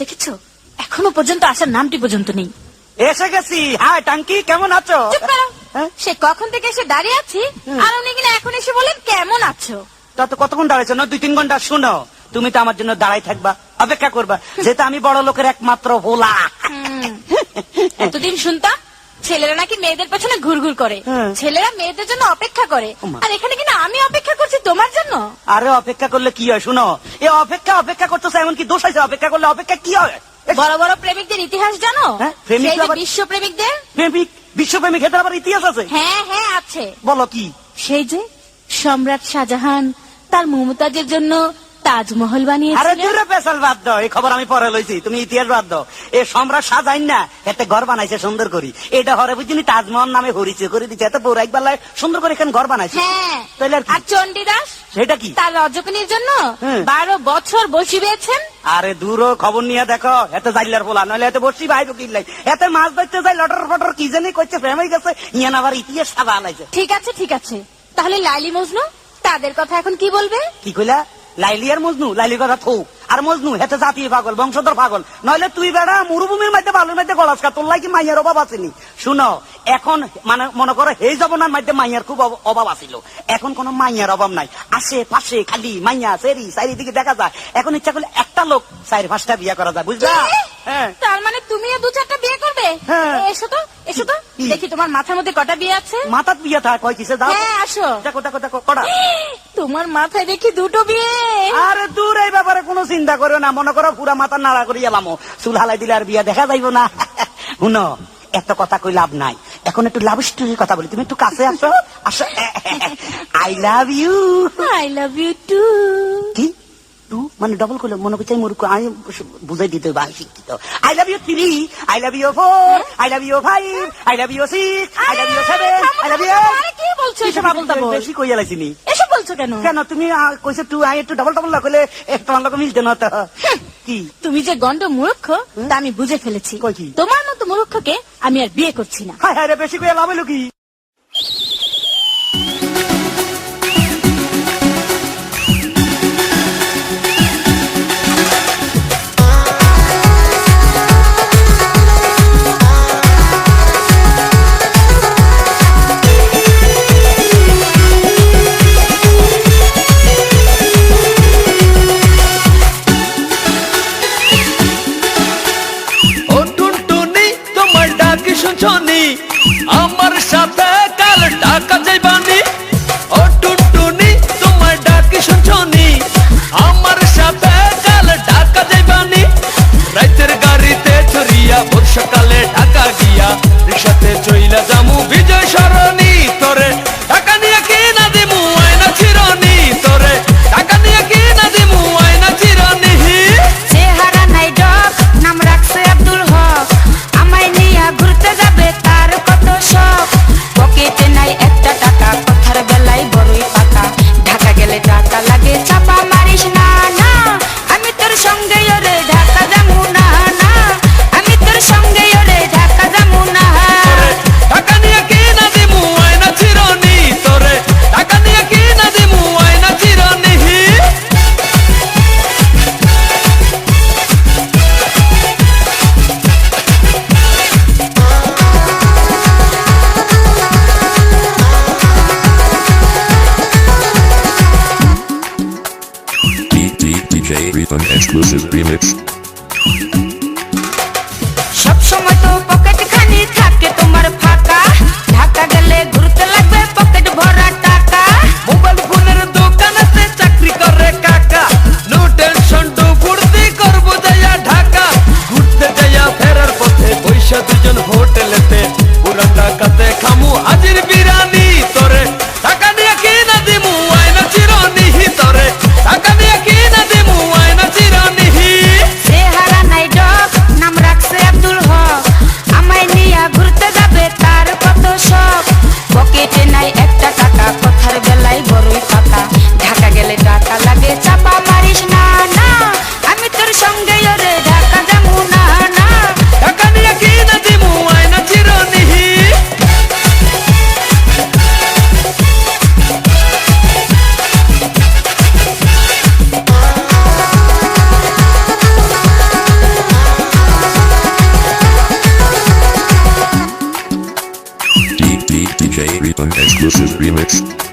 দেখেছ? এখনও পর্যন্ত আসার নামটি পর্যন্ত নেই। এসে গেছি। হাই টাঙ্কি কেমন আছো? চুপ করো। হ্যাঁ? সে কখন থেকে এসে দাঁড়িয়ে আছি? আর উনি কিনা এখন এসে বলেন কেমন আছো? তত কতক্ষণ দাঁড়াইছো? না দুই তিন ঘণ্টা শুনো। তুমি তো আমার জন্য দাঁড়াই থাকবা অপেক্ষা করবা। যেহেতু আমি বড় লোকের একমাত্র হোলা এতদিন শুনতাম ছেলেরা নাকি মেয়েদের পেছনে ঘুরঘুর করে। হ্যাঁ। ছেলেরা মেয়েদের জন্য অপেক্ষা করে। ওমা। আর এখানে কিনা আমি অপেক্ষা করছি তোমার জন্য? আরে অপেক্ষা করলে কি হয় শুনো? এ অপেক্ষা অপেক্ষা করতেছে এমন কি দোষ আছে অপেক্ষা করলে অপেক্ষা কি হয়? এ, বড় বড় প্রেমিকদের ইতিহাস জানো? হ্যাঁ, প্রেমিক সেই যে আবার- বিশ্ব প্রেমিকদের প্রেমিক বিশ্বপ্রেমিক এটার আবার ইতিহাস আছে? হ্যাঁ হ্যাঁ আছে। বলো কি? সেই যে সম্রাট শাহজাহান তার মমতাজের জন্য তাজমহল আরে দূরে পেশাল বাদ দাও এই খবর আমি পরে লইছি তুমি ইতিহাস বাদ দাও। এ সম্রাট সাজাইন না এতে ঘর বানাইছে সুন্দর করি। এটা হরে বুঝিনি তাজমহল নামে হরিচে করে দিচ্ছে এত পৌরাইক বেলায় সুন্দর করে এখানে ঘর বানাইছে। হ্যাঁ। তাইলে আর? চণ্ডীদাস? সেটা কি? তার রজকনির জন্য হ্যাঁ। বারো বছর বসি পেয়েছেন? আরে দূর খবর নিয়ে দেখো এত জাইলার বলা নইলে এত বসি ভাই কিনলাই এত মাছ ধরতে যাই লটর ফটর কি জানি করছে প্রেম হয়ে গেছে ইয়ান আবার ইতিহাস সাদা আলাইছে ঠিক আছে ঠিক আছে। তাহলে লাইলি মজনু তাদের কথা এখন কি বলবে? কি কইলা? লাইলি আর মজনু লাইলির কথা থৌ। আর মজনু হেতে জাতীয় পাগল বংশধর পাগল। নইলে তুই বেড়া মরুভূমির মধ্যে বালুর মধ্যে গলাস কা তোর লাগি মাইয়ার অভাব আসেনি। শুনো এখন মানে মনে করো এই জবনার মধ্যে মাইয়ার খুব অভাব আছিল এখন কোনো মাইয়ার অভাব নাই। আশে পাশে খালি মাইয়া সেরি চারিদিকে দেখা যায়। এখন ইচ্ছা করলে একটা লোক চারি পাঁচটা বিয়া করা যায় বুঝলা? হ্যাঁ। তার মানে তুমিও দু চারটা বিয়ে করবে? হ্যাঁ। এসো তো এসো তো। দেখি তোমার মাথার মধ্যে কটা বিয়ে আছে? মাথার বিয়ে থাক কয় কিসে? দাও। হ্যাঁ আসো। দেখো দেখো দেখো কটা। তোমার মাথায় দেখি দুটো বিয়ে। আরে দূর এই ব্যাপারে কোনো চিন্তা করো না। মনে করো পুরা মাথা নাড়া করি এলামো। চুল হালাই দিলে আর বিয়া দেখা যাইব না। শুনো এত কথা কই লাভ নাই। এখন একটু লাভ স্টোরির কথা বলি। তুমি একটু কাছে আসো। আসো। I love you I love you two কি? টু? মানে ডবল করলে মনে করছে মূর্খ আমি বুঝাই দিতে বা শিক্ষিত। I love you three I love you four I love you five I love you six I love you seven I love ইউ কি বলছো? বেশি কইয়া লাইছিনি বলছো কেন? কেন? তুমি কইছো টু আই একটু ডবল ডবল না করলে তোমার লোক মিলতে না তো কি? তুমি যে গন্ড মূর্খ তা আমি বুঝে ফেলেছি। কই কি? তোমার মতো মূর্খকে আমি আর বিয়ে করছি না। হ্যাঁ বেশি করে লাভ কি? DJ Rhythm Exclusive Remix. Remix.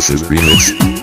Exclusive remix.